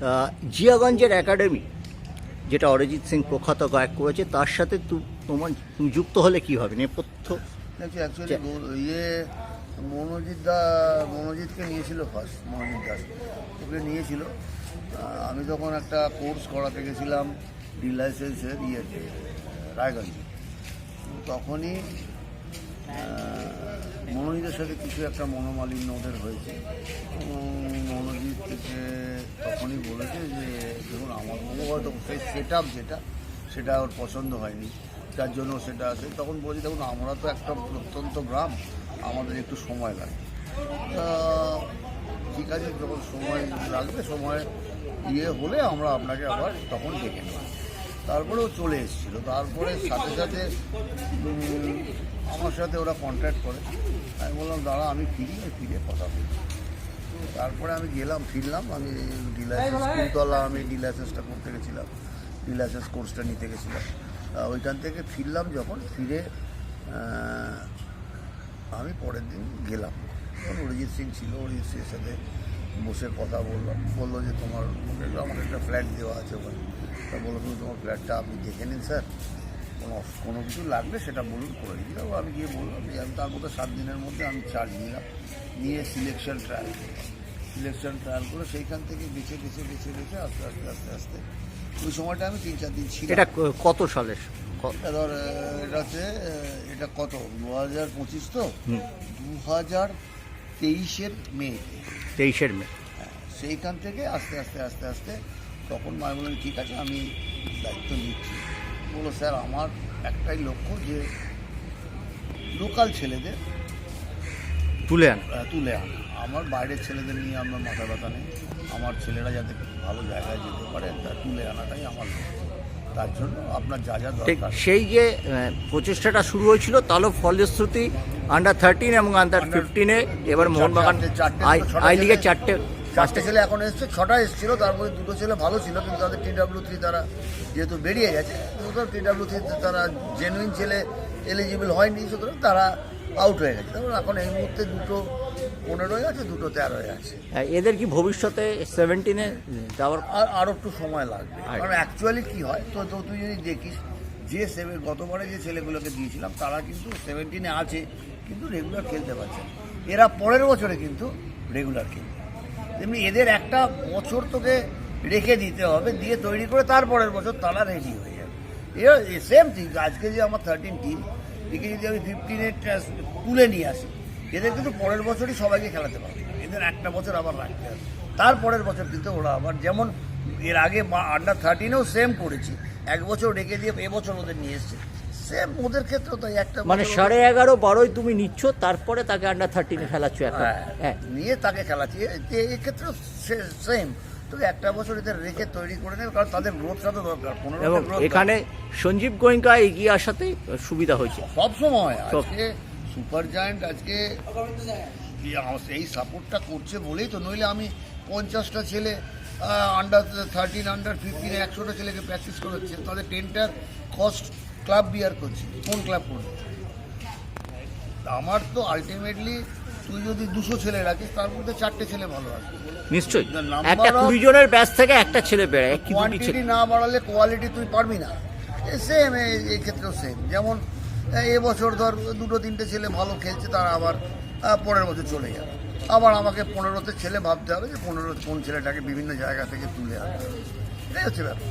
আহ, জিয়াগঞ্জের academy যেটা অরিজিৎ সিং প্রখ্যাত গায়ক করেছে তার সাথে তু- তোমার যুক্ত হলে কি হবে? নেপথ্য? অ্যাকচুয়ালি ইয়ে মনোজিৎ দা মনোজিৎকে নিয়েছিল ফার্স্ট মনোজিৎ দাস। ওকে নিয়েছিল। আমি তখন একটা কোর্স করাতে গেছিলাম ডি লাইসেন্সের ইয়েতে রায়গঞ্জে। তখনই মনোজিতের সাথে কিছু একটা মনোমালিন্য ওদের হয়েছে। মনোজিৎ থেকে তখনই বলেছে যে, দেখুন, আমার মনে হয়তো সেই সেট আপ যেটা, সেটা ওর পছন্দ হয়নি। যার জন্য সেটা আছে। তখন বলছি, দেখুন, আমরা তো একটা প্রত্যন্ত গ্রাম, আমাদের একটু সময় লাগে। তা ঠিক আছে, যখন সময় লাগবে, সময় ইয়ে হলে আমরা আপনাকে আবার তখন ডেকে নেব। তারপরেও চলে এসেছিল। তারপরে সাথে সাথে আমার সাথে ওরা কন্ট্যাক্ট করে। আমি বললাম দাঁড়া আমি ফিরি ফিরে কথা বলি। তারপরে আমি গেলাম ফিরলাম আমি ডিলাইসেন্স কুলতলা আমি ডিলাইসেন্সটা করতে গেছিলাম ডিলাইসেন্স কোর্সটা নিতে গেছিলাম। ওইখান থেকে ফিরলাম যখন ফিরে আমি পরের দিন গেলাম। তখন অরিজিৎ সিং ছিল অরিজিৎ সিংয়ের সাথে বসে কথা বললাম বলল যে তোমার আমাকে আমাকে একটা ফ্ল্যাট দেওয়া আছে ওখানে। তা বলল তুমি তোমার ফ্ল্যাটটা আপনি দেখে নিন স্যার কোনো কোনো কিছু লাগলে সেটা বলুন করে তারপর আমি গিয়ে বললাম যে আমি তার মধ্যে সাত দিনের মধ্যে আমি চার্জ নিলাম। নিয়ে সিলেকশন ট্রায়াল সিলেকশন ট্রায়াল করে সেইখান থেকে বেছে বেছে বেছে বেছে আস্তে আস্তে আস্তে আস্তে ওই সময়টা আমি তিন চার দিন ছিলাম। এটা কত সালের? ধর এটা হচ্ছে এটা কত? দু হাজার পঁচিশ তো? দু হাজার তেইশের মে। তেইশের মে। সেইখান থেকে আস্তে আস্তে আস্তে আস্তে তখন মা বললেন ঠিক আছে আমি দায়িত্ব নিচ্ছি। বলল স্যার আমার একটাই লক্ষ্য যে লোকাল ছেলেদের তুলে আন। তুলে আন। আমার বাইরের ছেলেদের নিয়ে আমার মাথা ব্যথা নেই। আমার ছেলেরা যাতে ভালো জায়গায় যেতে পারে তা তুলে আনাটাই আমার লক্ষ্য। তার জন্য আপনার যা যা দরকার। সেই যে প্রচেষ্টাটা শুরু হয়েছিল তাহলে ফলশ্রুতি আন্ডার থার্টিন এবং আন্ডার ফিফটিনে এবার মোহনবাগান আই লিগে চারটে চারটে ছেলে এখন এসছে ছটা এসেছিল তার মধ্যে দুটো ছেলে ভালো ছিল কিন্তু তাদের টিডাব্লিউ থ্রি তারা যেহেতু বেরিয়ে গেছে দুটো টিডাব্লিউ থ্রি তারা জেনুইন ছেলে এলিজিবল হয়নি সুতরাং তারা আউট হয়ে গেছে। তারপর এখন এই মুহূর্তে দুটো পনেরোয় আছে দুটো তেরোয় আছে। আহ, এদের কি ভবিষ্যতে সেভেন্টিনে যাওয়ার আর আরও একটু সময় লাগবে। কারণ অ্যাকচুয়ালি কি হয় তো তো তুই যদি দেখিস যে সেভেন গতবারে যে ছেলেগুলোকে দিয়েছিলাম তারা কিন্তু সেভেন্টিনে আছে কিন্তু রেগুলার খেলতে পারছে। এরা পরের বছরে কিন্তু রেগুলার খেলবে। তেমনি এদের একটা বছর তোকে রেখে দিতে হবে দিয়ে তৈরি করে তারপরের বছর তারা রেডি হয়ে যাবে। এ সেম থিং আজকে যে আমার থার্টিন টিম একে যদি আমি ফিফটিনে তুলে নিয়ে আসি এদের কিন্তু পরের বছরই সবাইকে খেলাতে পারবে। এদের একটা বছর আবার রাখতে হবে। তার পরের বছর কিন্তু ওরা আবার যেমন এর আগে আন্ডার থার্টিনেও সেম করেছি। এক বছর রেখে দিয়ে এবছর ওদের নিয়ে এসছে। সেম ওদের ক্ষেত্রেও তাই একটা মানে সাড়ে এগারো বারোই তুমি নিচ্ছ তারপরে তাকে আন্ডার থার্টিনে খেলাচ্ছ হ্যাঁ, হ্যাঁ। নিয়ে তাকে খেলাচ্ছি। এক্ষেত্রেও সেম একটা বছর এদের রেখে তৈরি করে নেবে কারণ তাদের গ্রোথটা তো দরকার। এবং এখানে সঞ্জীব গোয়েঙ্কা এগিয়ে আসাতেই সুবিধা হয়েছে। সব সময়। আজকে সুপার জায়ান্ট আজকে এই সাপোর্টটা করছে বলেই তো নইলে আমি পঞ্চাশটা ছেলে আন্ডার থার্টিন আন্ডার ফিফটিন একশোটা ছেলেকে প্র্যাকটিস করাচ্ছে। তাদের টেনটার কস্ট ক্লাব বিয়ার করছে কোন ক্লাব করবে আমার তো আলটিমেটলি তুই যদি দুশো ছেলে রাখিস তার মধ্যে চারটে ছেলে ভালো আসবে নিশ্চয়ই। একটা কুড়ি জনের ব্যাচ থেকে একটা ছেলে বেড়ায় কোয়ান্টিটি না বাড়ালে কোয়ালিটি তুই পারবি না। সেম এই ক্ষেত্রেও সেম যেমন এবছর ধর দুটো তিনটে ছেলে ভালো খেলছে তারা আবার পনেরো বছর চলে যাবে। আবার আমাকে পনেরোতে ছেলে ভাবতে হবে যে পনেরো কোন ছেলেটাকে বিভিন্ন জায়গা থেকে তুলে আনবে এটাই হচ্ছে ব্যাপার।